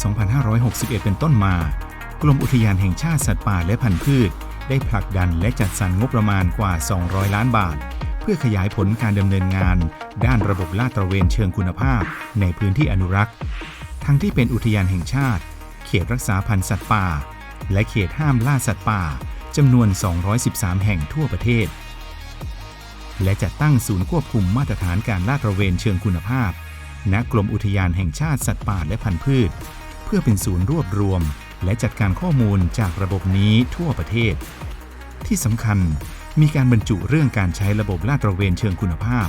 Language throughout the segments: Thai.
2561 เป็นต้นมา กรมอุทยานแห่งชาติสัตว์ป่าและพันธุ์พืช ได้ผลักดันและจัดสรรงบประมาณกว่า 200 ล้านบาท เพื่อขยายผลการดำเนินงาน ด้านระบบลาดตระเวนเชิงคุณภาพ ในพื้นที่อนุรักษ์ ทั้งที่เป็นอุทยานแห่งชาติ เขตรักษาพันธุ์สัตว์ป่า และเขตห้ามล่าสัตว์ป่าจำนวน 213 แห่งทั่วประเทศ และจัดตั้งศูนย์ควบคุมมาตรฐานการลาดตระเวนเชิงคุณภาพณกรมอุทยานแห่งชาติสัตว์ป่าและพันธุ์พืช พื่อเป็นศูนย์รวบรวม และจัดการข้อมูลจากระบบนี้ทั่วประเทศ ที่สำคัญมีการบรรจุเรื่องการใช้ระบบลาดตระเวนเชิงคุณภาพ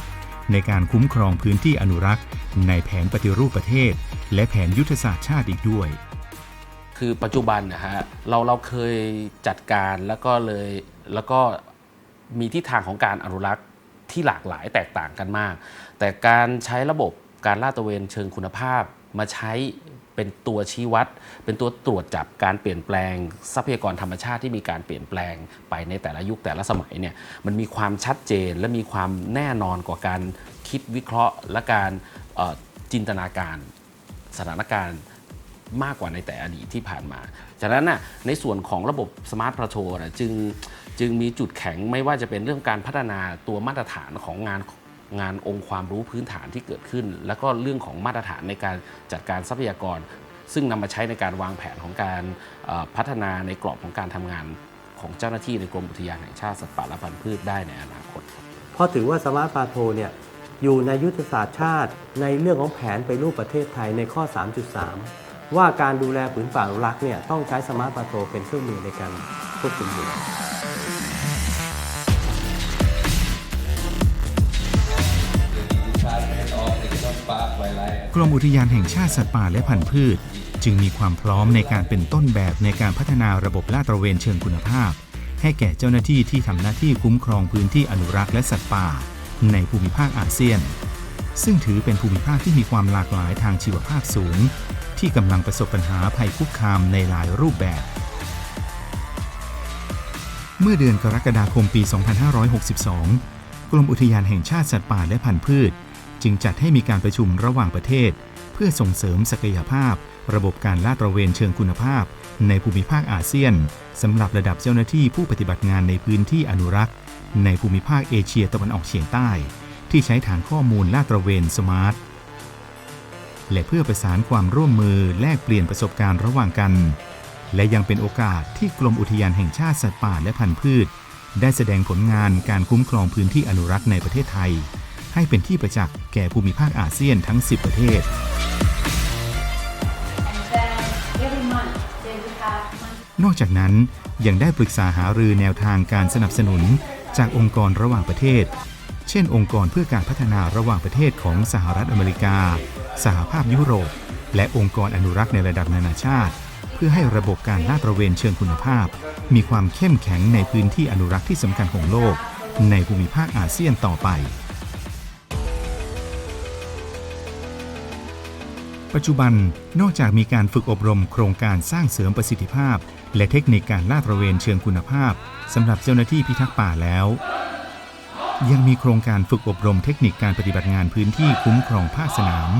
ในการคุ้มครองพื้นที่อนุรักษ์ ในแผนปฏิรูปประเทศ และแผนยุทธศาสตร์ชาติอีกด้วย คือปัจจุบันนะฮะเราเราเคยจัดการแล้วก็เลยแล้วก็มีทิศทางของการอนุรักษ์ที่หลากหลายแตกต่างกันมาก แต่การใช้ระบบการลาดตระเวนเชิงคุณภาพมาใช้ เป็นตัวชี้วัด เป็นตัวตรวจจับการเปลี่ยนแปลง ทรัพยากรธรรมชาติที่มีการเปลี่ยนแปลงไปในแต่ละยุคแต่ละสมัยเนี่ยมันมีความชัดเจนและมีความแน่นอนกว่าการคิดวิเคราะห์ และการจินตนาการสถานการณ์มากกว่าในแต่อดีตที่ผ่านมา ฉะนั้นน่ะในส่วนของระบบ Smart p l a t e a u นะจึงจึงมีจุดแข็งไม่ว่าจะเป็นเรื่องการพัฒนาตัวมาตรฐานของงาน งานองค์ความรู้พื้นฐานที่เกิดขึ้น แล้วก็เรื่องของมาตรฐานในการจัดการทรัพยากร ซึ่งนำมาใช้ในการวางแผนของการพัฒนาในกรอบของการทำงานของเจ้าหน้าที่ในกรมอุทยานแห่งชาติสัตว์ป่าและพันธุ์พืชได้ในอนาคตเพราะถือว่าสมาร์ทปาโทเนี่ยอยู่ในยุทธศาสตร์ชาติในเรื่องของแผนไปรูปประเทศไทยในข้อ 3.3 ว่าการดูแลผืนป่าอนุรักษ์เนี่ยต้องใช้สมาร์ทปาโทเป็นเครื่องมือในการควบคุมอยู่ กรมอุทยานแห่งชาติสัตว์ป่าและพันธุ์พืช จึงมีความพร้อมในการเป็นต้นแบบในการพัฒนาระบบลาดตระเวนเชิงคุณภาพ ให้แก่เจ้าหน้าที่ที่ทำหน้าที่คุ้มครองพื้นที่อนุรักษ์และสัตว์ป่า ในภูมิภาคอาเซียน ซึ่งถือเป็นภูมิภาคที่มีความหลากหลายทางชีวภาพสูง ที่กำลังประสบปัญหาภัยคุกคามในหลายรูปแบบ เมื่อเดือนกรกฎาคมปี 2562 กรมอุทยานแห่งชาติสัตว์ป่าและพันธุ์พืช จึงจัดให้มีการประชุมระหว่างประเทศ เพื่อส่งเสริมศักยภาพ ระบบการลาดตระเวนเชิงคุณภาพ ในภูมิภาคอาเซียนสำหรับระดับเจ้าหน้าที่ผู้ปฏิบัติงานในพื้นที่อนุรักษ์ ในภูมิภาคเอเชียตะวันออกเฉียงใต้ ที่ใช้ฐานข้อมูลลาดตระเวนสมาร์ทและเพื่อประสานความร่วมมือแลกเปลี่ยนประสบการณ์ระหว่างกัน และยังเป็นโอกาสที่กรมอุทยานแห่งชาติสัตว์ป่าและพันธุ์พืช ได้แสดงผลงานการคุ้มครองพื้นที่อนุรักษ์ในประเทศไทย ให้เป็นที่ประจักษ์แก่ภูมิภาคอาเซียนทั้ง 10 ประเทศ นอกจากนั้นยังได้ปรึกษาหารือแนวทางการสนับสนุนจากองค์กรระหว่างประเทศ เช่น องค์กรเพื่อการพัฒนาระหว่างประเทศของสหรัฐอเมริกา สหภาพยุโรป และองค์กรอนุรักษ์ในระดับนานาชาติ เพื่อให้ระบบการลาดตระเวนเชิงคุณภาพ มีความเข้มแข็งในพื้นที่อนุรักษ์ที่สำคัญของโลก ในภูมิภาคอาเซียนต่อไป ปัจจุบันนอกจากมีการฝึกอบรมโครงการสร้างเสริมประสิทธิภาพ และเทคนิคการลาดตระเวนเชิงคุณภาพสำหรับเจ้าหน้าที่พิทักษ์ป่าแล้ว ยังมีโครงการฝึกอบรมเทคนิคการปฏิบัติงานพื้นที่คุ้มครองภาคสนาม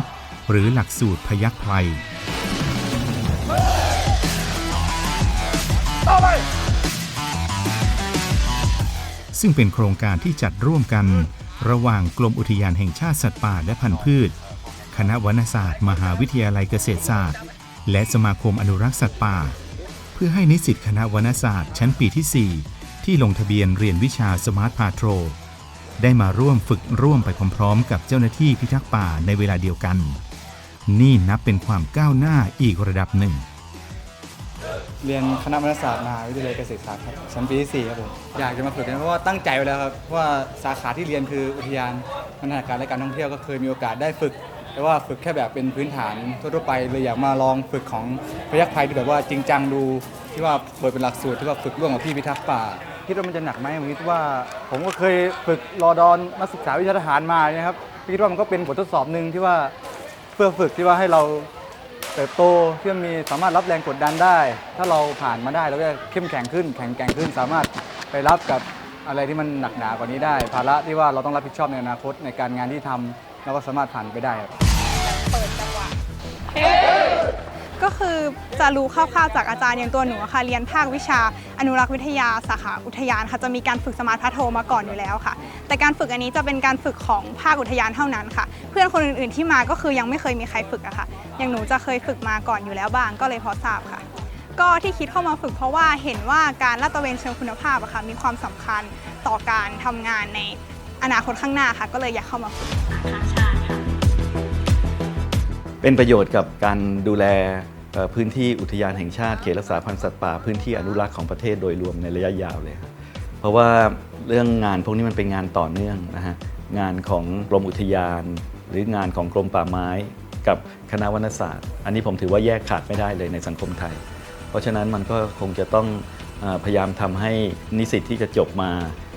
หรือหลักสูตรพยักภัยซึ่งเป็นโครงการที่จัดร่วมกัน ระหว่างกรมอุทยานแห่งชาติสัตว์ป่าและพันธุ์พืช ณะวรรณศาสตร์ มหาวิทยาลัยเกษตรศาสตร์ และสมาคมอนุรักษ์สัตว์ป่า เพื่อให้นิสิตคณะวรรณศาสตร์ ชั้นปีที่ 4 ที่ลงทะเบียนเรียนวิชาสมาร์ทพาโทรได้มาร่วมฝึกร่วมไปพร้อมๆ กับเจ้าหน้าที่พิทักษ์ป่าในเวลาเดียวกัน นี่นับเป็นความก้าวหน้าอีกระดับหนึ่ง เรียนคณะวรรณศาสตร์มหาวิทยาลัยเกษตรศาสตร์ครับชั้นปีที่4ครับผมอยากจะมาฝึกกันเพราะว่าตั้งใจไว้แล้วครับเพราะว่าสาขาที่เรียนคืออุทยานพัฒนาการและการท่องเที่ยวก็เคยมีโอกาสได้ฝึก แต่ว่าฝึกแค่แบบเป็นพื้นฐานทั่วๆไปเลยอยากมาลองฝึกของพยัคฆ์ภัยที่แบบว่าจริงจังดูที่ว่าเปิดเป็นหลักสูตรที่ว่าฝึกร่วมกับพี่พิทักษ์ป่าคิดว่ามันจะหนักไหมผมคิดว่า ผมก็เคยฝึกรอดอนนักศึกษาวิชาทหารมานะครับคิดว่ามันก็เป็นบททดสอบหนึ่งที่ว่าเพื่อฝึกที่ว่าให้เราเติบโตที่มีสามารถรับแรงกดดันได้ ถ้าเราผ่านมาได้เราก็จะเข้มแข็งขึ้น แข็งแกร่งขึ้น สามารถไปรับกับอะไรที่มันหนักหนากว่านี้ได้ ภาระที่ว่าเราต้องรับผิดชอบในอนาคตในการงานที่ทำ เราก็สามารถผ่านไปได้ครับ ก็คือจะรู้คร่าวๆจากอาจารย์อย่างตัวหนูอะค่ะเรียนภาควิชาอนุรักษ์วิทยาสาขาอุทยานค่ะจะมีการฝึกสมาร์ทพาโทมาก่อนอยู่แล้วค่ะ แต่การฝึกอันนี้จะเป็นการฝึกของภาคอุทยานเท่านั้นค่ะ เพื่อนคนอื่นๆที่มาก็คือยังไม่เคยมีใครฝึกอะค่ะ อย่างหนูจะเคยฝึกมาก่อนอยู่แล้วบ้างก็เลยพอทราบค่ะ ก็ที่คิดเข้ามาฝึกเพราะว่าเห็นว่าการลาดตระเวนเชิงคุณภาพอะค่ะมีความสำคัญต่อการทำงานใน อนาคตข้างหน้าค่ะ ก็เลยอยากเข้ามาฝึกเป็นประโยชน์กับการดูแลเอ่อพื้นที่อุทยานแห่งชาติเขตรักษาพันธุ์สัตว์ป่าพื้นที่อนุรักษ์ของประเทศโดยรวมในระยะยาวเลยครับเพราะว่าเรื่องงานพวกนี้มันเป็นงานต่อเนื่องนะฮะงานของกรมอุทยาน หรืองานของกรมป่าไม้กับคณะวรรณศาสตร์ อันนี้ผมถือว่าแยกขาดไม่ได้เลยในสังคมไทย เพราะฉะนั้นมันก็คงจะต้องเออพยายามทำให้นิสิตที่จะจบมาเอ่อ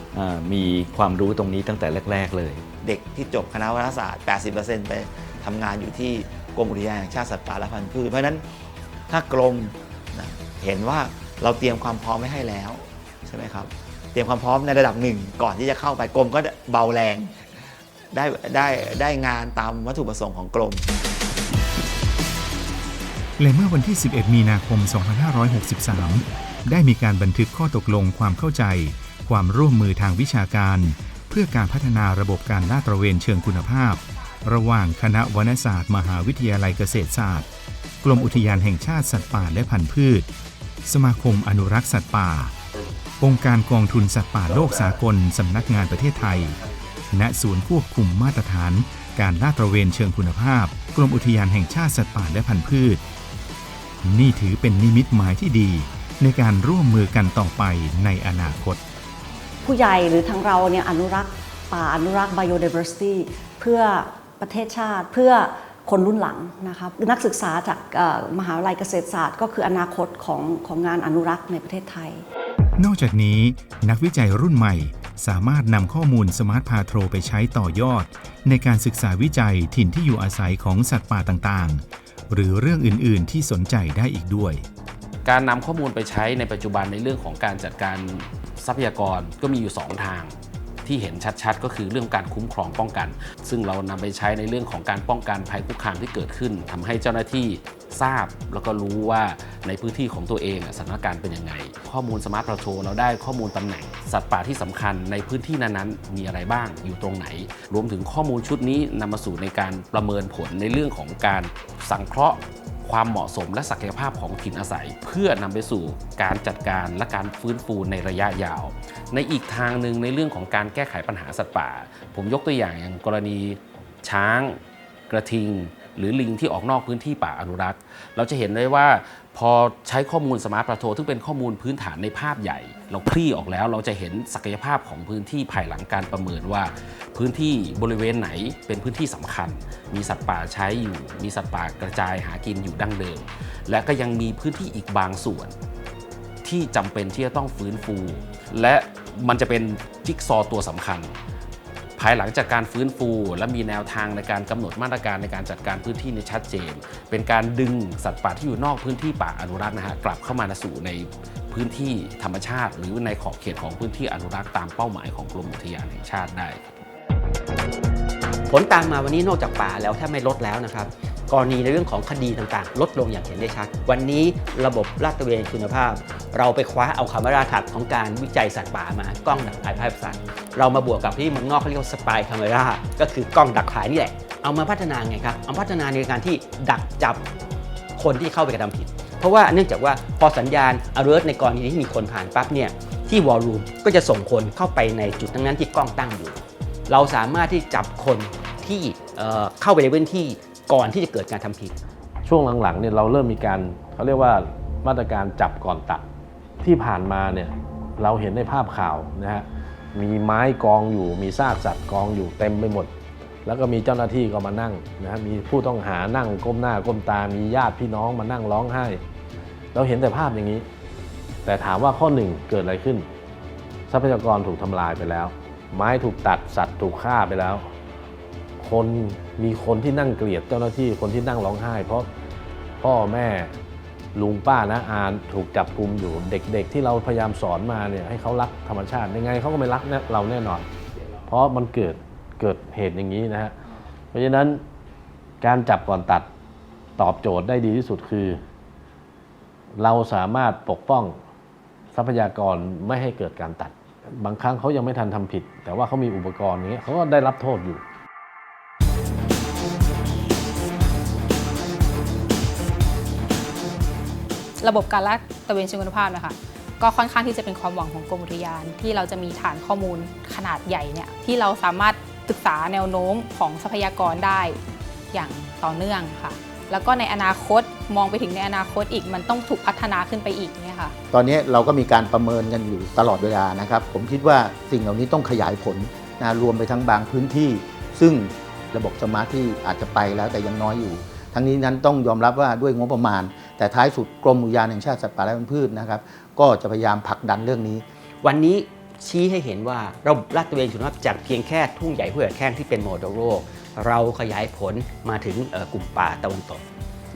มีความรู้ตรงนี้ตั้งแต่แรก ๆ เลย เด็กที่จบคณะวารศาสตร์ 80%ไปทำงานอยู่ที่กรมอุทยานแห่งชาติสัตว์ป่าและพันธุ์พืชเพราะฉะนั้นถ้ากรมนะเห็นว่าเราเตรียมความพร้อมไว้ให้แล้วใช่ไหมครับ เตรียมความพร้อมในระดับหนึ่งก่อนที่จะเข้าไปกรมก็เบาแรงได้ได้ได้งานตามวัตถุประสงค์ของกรมและเมื่อวันที่ 11 มีนาคม 2563 ได้มีการบันทึกข้อตกลงความเข้าใจ ความร่วมมือทางวิชาการ เพื่อการพัฒนาระบบการลาดตระเวนเชิงคุณภาพ ระหว่างคณะวณศาสตร์ มหาวิทยาลัยเกษตรศาสตร์ กรมอุทยานแห่งชาติสัตว์ป่าและพันธุ์พืช สมาคมอนุรักษ์สัตว์ป่า องค์การกองทุนสัตว์ป่าโลกสากลสำนักงานประเทศไทย ณศูนย์ควบคุมมาตรฐาน การลาดตระเวนเชิงคุณภาพ กรมอุทยานแห่งชาติสัตว์ป่าและพันธุ์พืช นี่ถือเป็นนิมิตหมายที่ดีในการร่วมมือกันต่อไปในอนาคต ผู้ใหญ่หรือทางเราเนี่ยอนุรักษ์ป่าอนุรักษ์ biodiversity เพื่อประเทศชาติเพื่อคนรุ่นหลังนะครับนักศึกษาจากมหาวิทยาลัยเกษตรศาสตร์ ก็คืออนาคตของของงานอนุรักษ์ในประเทศไทย นอกจากนี้นักวิจัยรุ่นใหม่สามารถนำข้อมูลสมาร์ทพาโทรไปใช้ต่อยอด ในการศึกษาวิจัยถิ่นที่อยู่อาศัยของสัตว์ป่าต่างๆ หรือเรื่องอื่น ๆ ที่สนใจได้อีกด้วย การนำข้อมูลไปใช้ในปัจจุบันในเรื่องของการจัดการทรัพยากรก็มีอยู่ 2 ทางที่เห็นชัดๆ ก็คือเรื่องการคุ้มครองป้องกัน ซึ่งเรานำไปใช้ในเรื่องของการป้องกันภัยคุกคามที่เกิดขึ้นทำให้เจ้าหน้าที่ทราบแล้วก็รู้ว่าในพื้นที่ของตัวเองสถานการณ์เป็นยังไง ข้อมูลสมาร์ทพาโทรเราได้ข้อมูลตำแหน่ง สัตว์ป่าที่สำคัญในพื้นที่นั้นๆ มีอะไรบ้างอยู่ตรงไหน รวมถึงข้อมูลชุดนี้นำมาสู่ในการประเมินผลในเรื่องของการสังเคราะห์ ความเหมาะสมและศักยภาพของถิ่นอาศัย เพื่อนำไปสู่การจัดการและการฟื้นฟูในระยะยาว ในอีกทางหนึ่งในเรื่องของการแก้ไขปัญหาสัตว์ป่า ผมยกตัวอย่างอย่างกรณีช้าง กระทิง หรือลิงที่ออกนอกพื้นที่ป่าอนุรักษ์ เราจะเห็นได้ว่า พอใช้ข้อมูลสมาร์ทพาโทซึ่งเป็นข้อมูลพื้นฐานในภาพใหญ่ เราคลี่ออกแล้วเราจะเห็นศักยภาพของพื้นที่ภายหลังการประเมินว่า พื้นที่บริเวณไหนเป็นพื้นที่สำคัญ มีสัตว์ป่าใช้อยู่ มีสัตว์ป่ากระจายหากินอยู่ดั้งเดิม และก็ยังมีพื้นที่อีกบางส่วน ที่จำเป็นที่จะต้องฟื้นฟู และมันจะเป็นจิ๊กซอตัวสำคัญ ภายหลังจากการฟื้นฟู และมีแนวทางในการกำหนดมาตรการในการจัดการพื้นที่ในชัดเจน เป็นการดึงสัตว์ป่าที่อยู่นอกพื้นที่ป่าอนุรักษ์นะฮะกลับเข้ามาสู่ในพื้นที่ธรรมชาติ หรือในขอบเขตของพื้นที่อนุรักษ์ตามเป้าหมายของกรมอุทยานแห่งชาติได้ ผลตามมาวันนี้นอกจากป่าแล้วแทบไม่ลดแล้วนะครับ กรณีในเรื่องของคดีต่างๆ ลดลงอย่างเห็นได้ชัด วันนี้ระบบลาดตระเวนคุณภาพ เราไปคว้าเอาคำว่าราถัดของการวิจัยสัตว์ป่ามากล้องดักถ่ายภาพสัตว์เรามาบวกกับที่มืองอกเขาเรียกว่าสปายคาเมราก็คือกล้องดักถ่ายนี่แหละเอามาพัฒนาไงครับเอาพัฒนาในการที่ดักจับคนที่เข้าไปกระทำผิด เพราะว่าเนื่องจากว่าพอสัญญาณ alert ในกรณีที่มีคนผ่านปั๊บเนี่ยที่วอลลุ่มก็จะส่งคนเข้าไปในจุดนั้นที่กล้องตั้งอยู่ เราสามารถที่จับคนที่เเข้าไปในพื้นที่ ก่อนที่จะเกิดการทำผิด ช่วงหลังๆเนี่ยเราเริ่มมีการเขาเรียกว่ามาตรการจับก่อนตัดที่ผ่านมาเนี่ยเราเห็นในภาพข่าวนะฮะมีไม้กองอยู่ มีซากสัตว์กองอยู่เต็มไปหมด แล้วก็มีเจ้าหน้าที่ก็มานั่งนะฮะมีผู้ต้องหานั่งก้มหน้าก้มตา มีญาติพี่น้องมานั่งร้องไห้ เราเห็นแต่ภาพอย่างนี้ แต่ถามว่าข้อหนึ่งเกิดอะไรขึ้น ทรัพยากรถูกทำลายไปแล้ว ไม้ถูกตัดสัตว์ถูกฆ่าไปแล้ว คนมีคนที่นั่งเกลียดเจ้าหน้าที่คนที่นั่งร้องไห้ เพราะพ่อแม่ลุงป้านะอาถูกจับกลุมอยู่เด็ก ๆ ที่เราพยายามสอนมาเนี่ยให้เขารักธรรมชาติยังไงเขาก็ไม่รักเราแน่นอน เพราะมันเกิดเกิดเหตุอย่างนี้นะฮะเพราะฉะนั้นการจับก่อนตัดตอบโจทย์ได้ดีที่สุดคือ เราสามารถปกป้องทรัพยากรไม่ให้เกิดการตัด บางครั้งเขายังไม่ทันทำผิด แต่ว่าเขามีอุปกรณ์อย่างเงี้เขาก็ได้รับโทษอยู่ ระบบการลาดตระเวนเชิงคุณภาพนะคะก็ค่อนข้างที่จะเป็นความหวังของกรมอุทยาน ที่เราจะมีฐานข้อมูลขนาดใหญ่เนี่ยที่เราสามารถศึกษาแนวโน้มของทรัพยากรได้อย่างต่อเนื่องค่ะ แล้วก็ในอนาคตมองไปถึงในอนาคตอีกมันต้องถูกพัฒนาขึ้นไปอีกเนี่ยค่ะ ตอนนี้เราก็มีการประเมินกันอยู่ตลอดเวลานะครับ ผมคิดว่าสิ่งเหล่านี้ต้องขยายผลนะรวมไปทั้งบางพื้นที่ ซึ่งระบบสมาร์ทที่อาจจะไปแล้วแต่ยังน้อยอยู่ ทั้งนี้นั้นต้องยอมรับว่าด้วยงบประมาณ แต่ท้ายสุดกรมอุทยานแห่งชาติสัตว์ป่าและพันธุ์พืชนะครับก็จะพยายามผลักดันเรื่องนี้ วันนี้ชี้ให้เห็นว่าระบบลาดตระเวนคุณภาพจากเพียงแค่ทุ่งใหญ่ห้วยแข้งที่เป็นโมเดโลกเราขยายผลมาถึงกลุ่มป่าตะวันตก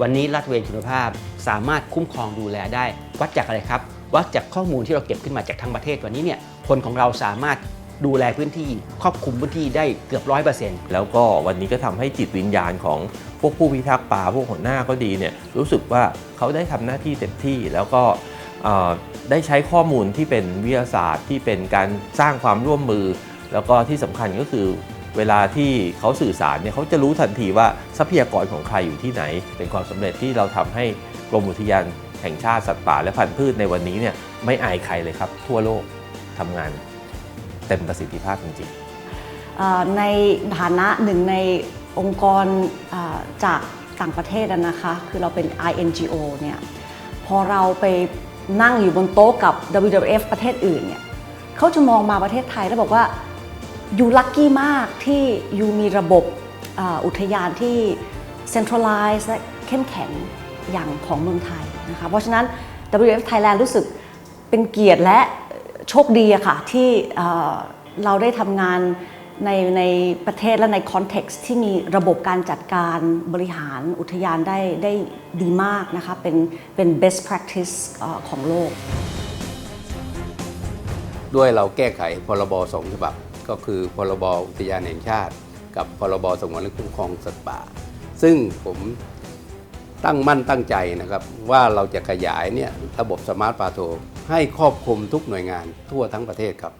วันนี้ลาดตระเวนคุณภาพสามารถคุ้มครองดูแลได้ วัดจากอะไรครับวัดจากข้อมูลที่เราเก็บขึ้นมาจากทั้งประเทศวันนี้เนี่ยคนของเราสามารถ ดูแลพื้นที่ครอบคลุมพื้นที่ได้เกือบร้อยเปอร์เซ็นต์แล้วก็วันนี้ก็ทำให้จิตวิญญาณของพวกผู้พิทักษ์ป่าพวกหัวหน้าก็ดีเนี่ยรู้สึกว่าเขาได้ทำหน้าที่เต็มที่แล้วก็ได้ใช้ข้อมูลที่เป็นวิทยาศาสตร์ที่เป็นการสร้างความร่วมมือ แล้วก็ที่สำคัญก็คือเวลาที่เขาสื่อสารเนี่ยเขาจะรู้ทันทีว่าทรัพยากรของใครอยู่ที่ไหน เป็นความสำเร็จที่เราทำให้กรมอุทยานแห่งชาติสัตว์ป่าและพันธุ์พืชในวันนี้เนี่ยไม่อายใครเลยครับ ทั่วโลกทำงาน เต็มประสิทธิภาพจริงๆ ในฐานะหนึ่งในองค์กรจากต่างประเทศนะคะ คือเราเป็น INGO เนี่ยพอเราไปนั่งอยู่บนโต๊ะกับ WWF ประเทศอื่นเนี่ยเขาจะมองมาประเทศไทยแล้วบอกว่าอยู่ลัคกี้มากที่อยู่มีระบบอออุทยานที่ centralize และเข้มแข็งอย่างของเมืองไทยนะคะเพราะฉะนั้น WWF Thailand รู้สึกเป็นเกียรติและ โชคดีอะค่ะที่เราได้ทำงานในในประเทศและในคอนเท็กซ์ที่มีระบบการจัดการบริหารอุทยานได้ได้ดีมากนะคะเป็นเป็น best practice อของโลก ด้วยเราแก้ไขพรบสองฉบับ ก็คือพรบอุทยานแห่งชาติ กับพรบสงวนและคุ้มครองสัตว์ป่า ซึ่งผมตั้งมั่นตั้งใจนะครับว่าเราจะขยายเนี่ยระบบสมาร์ทปาโท ให้ครอบคลุมทุกหน่วยงานทั่วทั้งประเทศครับ